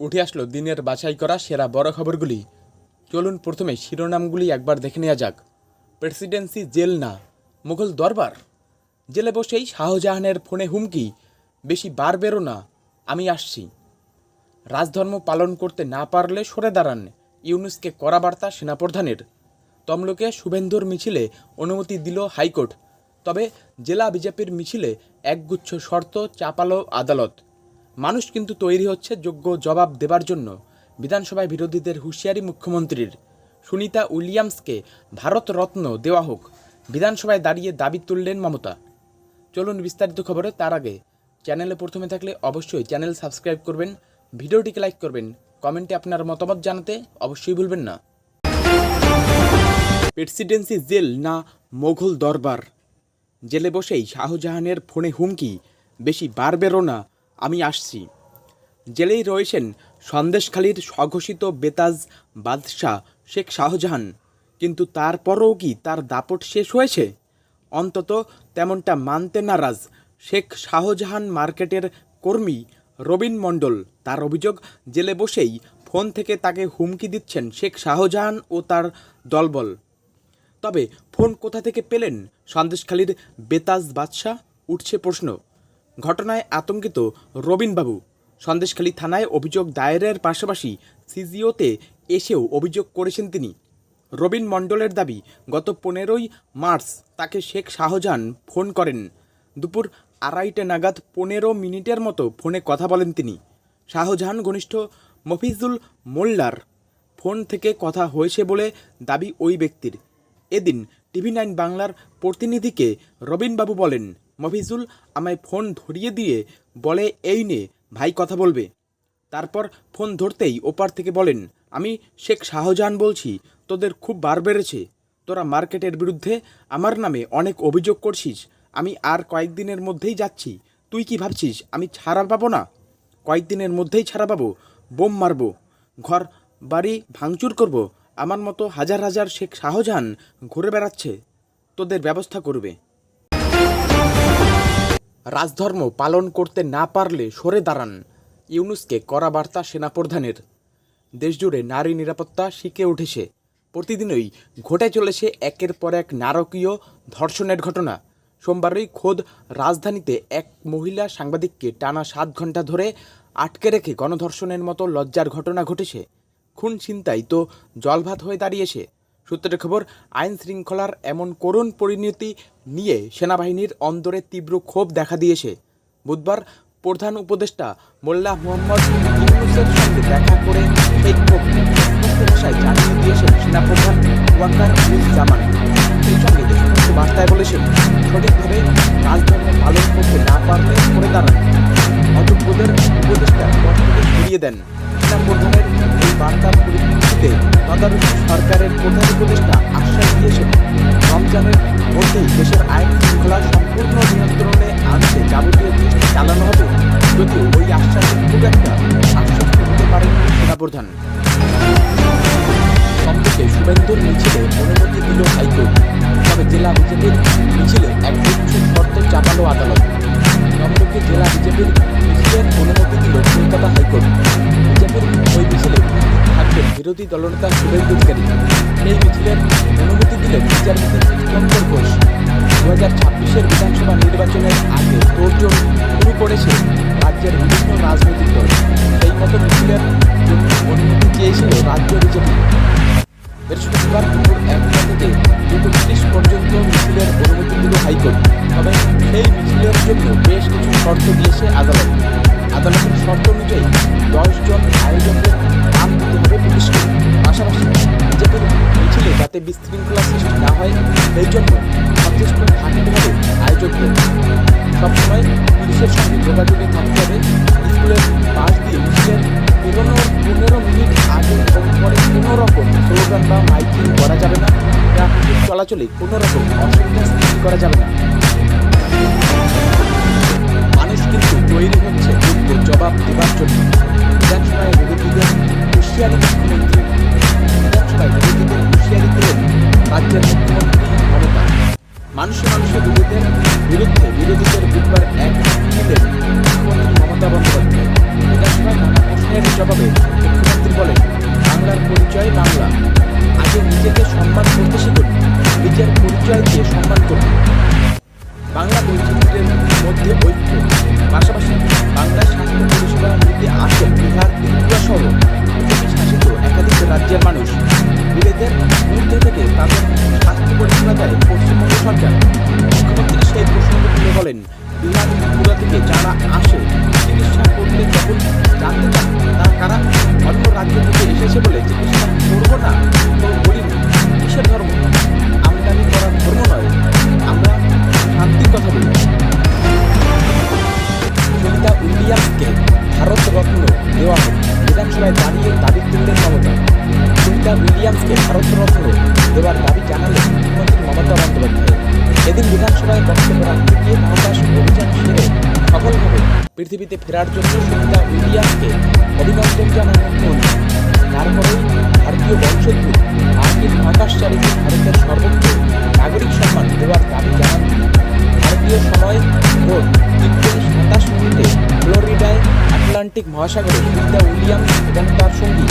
উঠে আসলো দিনের বাছাই করা সেরা বড় খবরগুলি। চলুন প্রথমে শিরোনামগুলি একবার দেখে নেওয়া যাক। প্রেসিডেন্সি জেল না, মুঘল দরবার? জেলে বসেই শাহজাহানের ফোনে হুমকি, বেশি বার বেরো না, আমি আসছি। রাজধর্ম পালন করতে না পারলে সরে দাঁড়ান, ইউনুসকে করা বার্তা সেনাপ্রধানের। তমলুকে শুভেন্দুর মিছিলে অনুমতি দিল হাইকোর্ট, তবে জেলা বিজেপির মিছিলে একগুচ্ছ শর্ত চাপালো আদালত। মানুষ কিন্তু তৈরি হচ্ছে যোগ্য জবাব দেবার জন্য। বিধানসভায় বিরোধীদের হুঁশিয়ারি মুখ্যমন্ত্রীর। সুনিতা উইলিয়ামসকে ভারতরত্ন দেওয়া হোক, বিধানসভায় দাঁড়িয়ে দাবি তুললেন মমতা। চলুন বিস্তারিত খবরে, তার আগে চ্যানেলে প্রথমে থাকলে অবশ্যই চ্যানেল সাবস্ক্রাইব করবেন, ভিডিওটিকে লাইক করবেন, কমেন্টে আপনার মতামত জানাতে অবশ্যই ভুলবেন না। প্রেসিডেন্সি জেল না মোঘল দরবার? জেলে বসেই শাহজাহানের ফোনে হুমকি, বেশি বার বেরো না আমি আসছি। জেলেই রয়েছেন সন্দেশখালীর স্বঘোষিত বেতাজ বাদশাহ শেখ শাহজাহান। কিন্তু তারপরও কি তার দাপট শেষ হয়েছে? অন্তত তেমনটা মানতে নারাজ শেখ শাহজাহান মার্কেটের কর্মী রবিন মণ্ডল। তার অভিযোগ, জেলে বসেই ফোন থেকে তাকে হুমকি দিচ্ছেন শেখ শাহজাহান ও তার দলবল। তবে ফোন কোথা থেকে পেলেন সন্দেশখালীর বেতাজ বাদশাহ? উঠছে প্রশ্ন। ঘটনায় আতঙ্কিত রবিনবাবু। সন্দেশখালী থানায় অভিযোগ দায়েরের পাশাপাশি সিজিওতে এসেও অভিযোগ করেছেন তিনি। রবিন মণ্ডলের দাবি, গত পনেরোই মার্চ তাকে শেখ শাহজাহান ফোন করেন। দুপুর আড়াইটে নাগাদ পনেরো মিনিটের মতো ফোনে কথা বলেন তিনি। শাহজাহান ঘনিষ্ঠ মফিজুল মোল্লার ফোন থেকে কথা হয়েছে বলে দাবি ওই ব্যক্তির। এদিন টিভি নাইন বাংলার প্রতিনিধিকে রবিনবাবু বলেন মফিজুল আমায় ফোন ধরিয়ে দিয়ে বলে, এই নে, ভাই কথা বলবে। তারপর ফোন ধরতেই ওপার থেকে বলেন, আমি শেখ শাহজাহান বলছি, তোদের খুব বার বেড়েছে। তোরা মার্কেটের বিরুদ্ধে আমার নামে অনেক অভিযোগ করছিস। আমি আর কয়েকদিনের মধ্যেই যাচ্ছি। তুই কি ভাবছিস, আমি ছাড়া পাবো না? কয়েকদিনের মধ্যেই ছাড়া পাবো, বোম মারবো, ঘর বাড়ি ভাঙচুর করব। আমার মতো হাজার হাজার শেখ শাহজাহান ঘুরে বেড়াচ্ছে। তোদের ব্যবস্থা করবে। রাজধর্ম পালন করতে না পারলে সরে দাঁড়ান। ইউনুসকে করা বার্তা সেনাপ্রধানের। দেশজুড়ে নারী নিরাপত্তা শিখে উঠেছে। প্রতিদিনই ঘটে চলেছে একের পর এক নারকীয় ধর্ষণের ঘটনা। সোমবারই খোদ রাজধানীতে এক মহিলা সাংবাদিককে টানা সাত ঘণ্টা ধরে আটকে রেখে গণধর্ষণের মতো লজ্জার ঘটনা ঘটেছে। খুন ছিনতাই তো জলভাত হয়ে দাঁড়িয়েছে। সূত্রের খবর, আইন শৃঙ্খলার এমন করুণ পরিণতি নিয়ে সেনাবাহিনীর অন্দরে তীব্র ক্ষোভ দেখা দিয়েছে। বুধবার প্রধান উপদেষ্টা মোল্লা মোহাম্মদ সঙ্গে দেখা করে এই ক্ষোভ ভাষায় জানিয়ে দিয়েছেন সেনাপ্রধান ওয়াকার সঙ্গে বার্তায় বলেছেন, সঠিকভাবে রাজধর্ম পালন করতে না পারলে করে দাঁড়ান। অযোগ্যদের উপদেষ্টা সরিয়ে দেন। সেনাপ্রধানের এই বার্তার পরিপ্রেক্ষিতে তদারকি সরকারের প্রধান উপদেষ্টা আশ্বাস দিয়েছেন, রমজানের মধ্যেই দেশের আইন শৃঙ্খলা সম্পূর্ণ নিয়ন্ত্রণে আনতে যাবতীয় চেষ্টা চালানো হবে যদিও ওই আশ্বাসে খুব একটা আশ্বস্ত হতে পারেনি সেনাপ্রধান। সম্প্রতি শুভেন্দুর মিছিলে অনুমতি দিল হাইকোর্ট, তবে জেলা বিজেপির মিছিলে এক শর্ত চাপালো আদালত। তমলুকে জেলা বিজেপির মিছিলের অনুমতি দিল কলকাতা হাইকোর্ট, বিজেপির ওই মিছিলে। থাকবেন বিরোধী দলনেতা শুভেন্দু অধিকারী এই মিছিলের অনুমতি দিলেন বিচারপতি চিত্তঙ্কর ঘোষ। দু হাজার ছাব্বিশের বিধানসভা নির্বাচনের আগে তোড়জোড় শুরু করেছে রাজ্যের বিভিন্ন রাজনৈতিক দল। সেই মতো মিছিলের জন্য অনুমতি চেয়েছিল রাজ্য বিজেপি। বৃহস্পতিবার দুপুর একটা থেকে দুটো পর্যন্ত মিছিলের অনুমতি দিল হাইকোর্ট। তবে সেই মিছিলের জন্য বেশ কিছু শর্ত দিয়েছে আদালত। আদালতের শর্ত অনুযায়ী দশজন আয়োজকদের নাম দিতে হবে পুলিশকে। পাশাপাশি বিজেপির মিছিলে যাতে বিশৃঙ্খলা সৃষ্টি না হয়, সেই জন্য সচেষ্ট থাকতে হবে আয়োজকদের সবসময় পুলিশের সঙ্গে যোগাযোগে থাকতে হবে। স্কুলের পাশ দিয়ে মিছিলের বেরোনোর পনেরো মিনিট আগে এবং পরে কোনো রকম স্লোগান বা মাইকিং করা যাবে না। চলাচলে কোনো রকম অসুবিধা সৃষ্টি করা যাবে না। তৈরি হচ্ছে। যুদ্ধের জবাব দেবার জন্য। বিধানসভায় বিরোধীদের হুঁশিয়ারি পাশাপাশি বাংলা স্বাস্থ্য পরিষেবার মধ্যে আসে বিহার ত্রিপুরা সহ শাসিত একাধিক রাজ্যের মানুষ। বিলেদের মধ্যে থেকে তাদের স্বাস্থ্য পরিষেবা দেয় পশ্চিমবঙ্গ সরকার। মুখ্যমন্ত্রী সেই প্রসঙ্গ তুলে বলেন পৃথিবীতে ফেরার জন্য সুনিতা উইলিয়ামসকে অভিনন্দন জানান মুখ্যমন্ত্রী। তারপরেই ভারতীয় বংশোদ্ভূত মার্কিন মহাকাশচারীকে ভারতের সর্বোচ্চ নাগরিক সম্মান দেওয়ার দাবি জানান ভারতীয় সময় ভোর তিনটে সাতাশ মিনিটে ফ্লোরিডায় আটলান্টিক মহাসাগরে সুনিতা উইলিয়ামস এবং তার সঙ্গী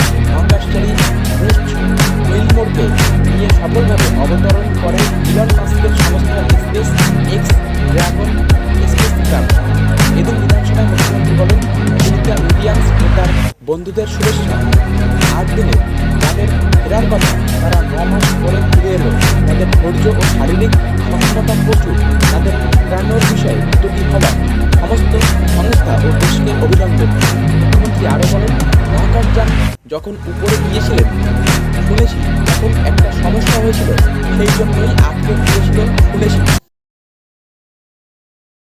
সফলভাবে অবতরণ করে ইলন মাস্কের সংস্থা Space X Dragon spacecraft এদিন বিধানসভায় মুখ্যমন্ত্রী বলেন সুনিতা উইলিয়ামস ও তার বন্ধুদের শুভেচ্ছা। আট দিনে তাদের ফেরার কথা তারা ন মাস পরে ফিরে এলো। তাদের ধৈর্য ও শারীরিক সক্ষমতা প্রচুর। তাদের প্রাণের বিষয়ে উদ্যোগী হওয়া সমস্ত সংস্থা ও দেশকে অভিনন্দন। মুখ্যমন্ত্রী আরও বলেন, মহাকাশযান যখন উপরে গিয়েছিলেন শুনেছি খুব একটা সমস্যা হয়েছিল সেই জন্যই আটকে গিয়েছিল শুনেছি